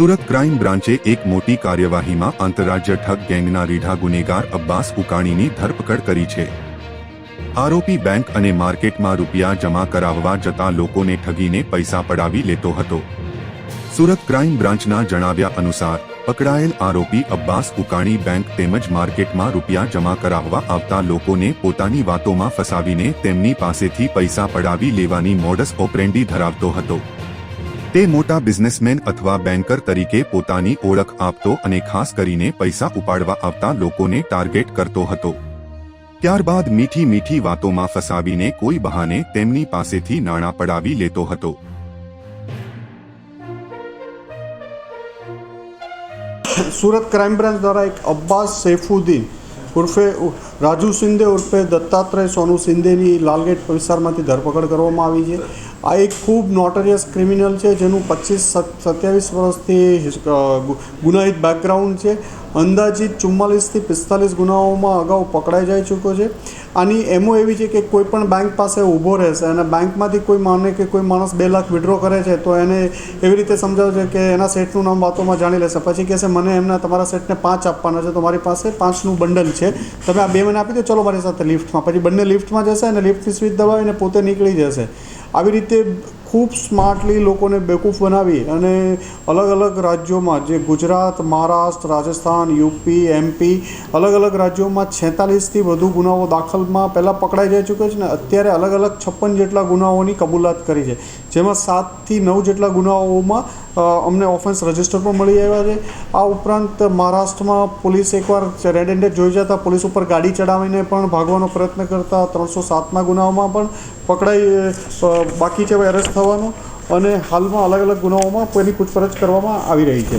Surat crime બ્રાન્ચે એક મોટી કાર્યવાહીમાં આંતરરાજ્ય ઠગ ગેંગના રીઢા ગુનેગાર અબ્બાસ ઉકાણીની ધરપકડ કરી છે. આરોપી બેંક અને માર્કેટમાં રૂપિયા જમા કરાવવા જતા લોકોને ઠગીને પૈસા પડાવી લેતો હતો. સુરત ક્રાઇમ બ્રાન્ચના જણાવ્યા અનુસાર, પકડાયેલ આરોપી અબ્બાસ ઉકાણી બેંક તેમજ માર્કેટમાં રૂપિયા જમા કરાવવા આવતા લોકોને પોતાની વાતોમાં ફસાવીને તેમની પાસેથી પૈસા પડાવી લેવાની મોડસ ઓપરેન્ડી ધરાવતો હતો. તે મોટા બિઝનેસમેન અથવા બેન્કર તરીકે પોતાની ઓળખ આપતો અને ખાસ કરીને પૈસા ઉપાડવા આવતા લોકોને ટાર્ગેટ કરતો હતો. ત્યારબાદ મીઠી મીઠી વાતોમાં ફસાવીને કોઈ બહાને તેમની પાસેથી નાણાં પડાવી લેતો હતો. સુરત ક્રાઇમ બ્રાન્ચ દ્વારા એક અબ્બાસ સૈફુદ્દીન ઉર્ફે રાજુ શિંદે ઉર્ફે દત્તાત્રેય સોનુ શિંદેની લાલગેટ વિસ્તારમાંથી ધરપકડ કરવામાં આવી છે. આ એક ખૂબ નોટરિયસ ક્રિમિનલ છે જેનું પચીસ સત્યાવીસ વર્ષથી ગુનાહિત બેકગ્રાઉન્ડ છે. અંદાજિત ચુમ્માલીસથી પિસ્તાલીસ ગુનાઓમાં અગાઉ પકડાઈ જઈ ચૂક્યો છે. આની એમો એવી છે કે કોઈ પણ બેંક પાસે ઊભો રહેશે અને બેંકમાંથી કોઈ માને કે કોઈ માણસ બે લાખ વિડ્રો કરે છે, તો એને એવી રીતે સમજાવશે કે એના સેટનું નામ વાતોમાં જાણી લેશે. પછી કહેશે, મને એમના તમારા સેટને પાંચ આપવાના છે, તો મારી પાસે પાંચનું બંડલ છે. તમે આ બે મને આપી દો, ચલો મારી સાથે લિફ્ટમાં પછી બંને લિફ્ટમાં જશે અને લિફ્ટની સ્વિચ દબાવીને પોતે નીકળી જશે. આવી રીતે ખૂબ સ્માર્ટલી લોકોને બેકૂફ બનાવી અને અલગ અલગ રાજ્યોમાં જે ગુજરાત, મહારાષ્ટ્ર, રાજસ્થાન, યુપી, એમપી અલગ અલગ રાજ્યોમાં છેતાલીસથી વધુ ગુનાઓ દાખલમાં પહેલાં પકડાઈ જઈ ચૂક્યો છે ને અત્યારે અલગ અલગ છપ્પન જેટલા ગુનાઓની કબૂલાત કરી છે. જેમાં સાતથી નવ જેટલા ગુનાઓમાં અમને ઓફેન્સ રજિસ્ટર પણ મળી આવ્યા છે. આ ઉપરાંત મહારાષ્ટ્રમાં પોલીસ એકવાર રેડ હેન્ડેડ જોઈ જતા પોલીસ ઉપર ગાડી ચડાવીને પણ ભાગવાનો પ્રયત્ન કરતા ત્રણસો સાતના ગુનાઓમાં પણ પકડાઈ બાકી છે એરેસ્ટ થવાનો. અને હાલમાં અલગ અલગ ગુનાઓમાં એની પૂછપરછ કરવામાં આવી રહી છે.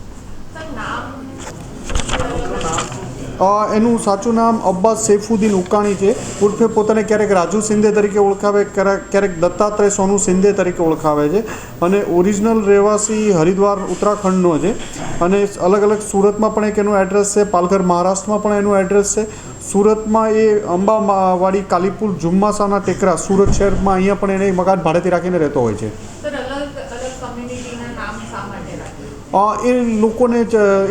એનું સાચું નામ અબ્બાસ સૈફુદ્દીન ઉકાણી છે. ઉર્ફે પોતાને ક્યારેક રાજુ સિંધે તરીકે ઓળખાવે, ક્યારેક દત્તાત્રેય સોનુ સિંધે તરીકે ઓળખાવે છે. અને ઓરિજિનલ રહેવાસી હરિદ્વાર ઉત્તરાખંડનો છે. અને અલગ અલગ સુરતમાં પણ એક એનું એડ્રેસ છે. પાલઘર મહારાષ્ટ્રમાં પણ એનું એડ્રેસ છે. સુરતમાં એ અંબાવાડી કાલીપુર જુમ્માસાના ટેકરા સુરત શહેરમાં અહીંયા પણ એને મકાન ભાડેથી રાખીને રહેતો હોય છે સર અલગ અલગ કમ્યુનિટીના નામ શા માટે રાખ્યું અ, એ લોકોને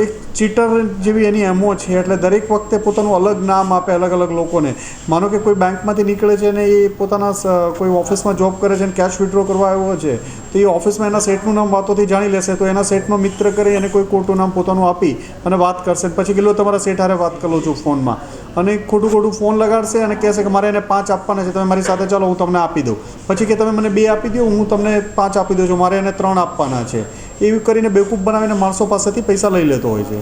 એક ચીટર જેવી એની એમો છે, એટલે દરેક વખતે પોતાનું અલગ નામ આપે અલગ અલગ લોકોને. માનો કે કોઈ બેંકમાંથી નીકળે છે અને એ પોતાના કોઈ ઓફિસમાં જોબ કરે છે અને કેશ વિડ્રો કરવા આવ્યો છે, તો એ ઓફિસમાં એના સેટનું નામ વાતોથી જાણી લેશે, તો એના સેટનો મિત્ર કરી અને કોઈ ખોટું નામ પોતાનું આપી અને વાત કરશે. પછી કેટલો તમારા સેટ હારે વાત કરું છું ફોનમાં? અને ખોટું ખોટું ફોન લગાડશે અને કહેશે કે મારે એને પાંચ આપવાના છે, તમે મારી સાથે ચાલો, હું તમને આપી દઉં. પછી કે તમે મને બે આપી દો, હું તમને પાંચ આપી દઉં છું, મારે એને ત્રણ આપવાના છે. એવી કરીને બેવકૂફ બનાવીને માણસો પાસેથી પૈસા લઈ લેતો હોય છે.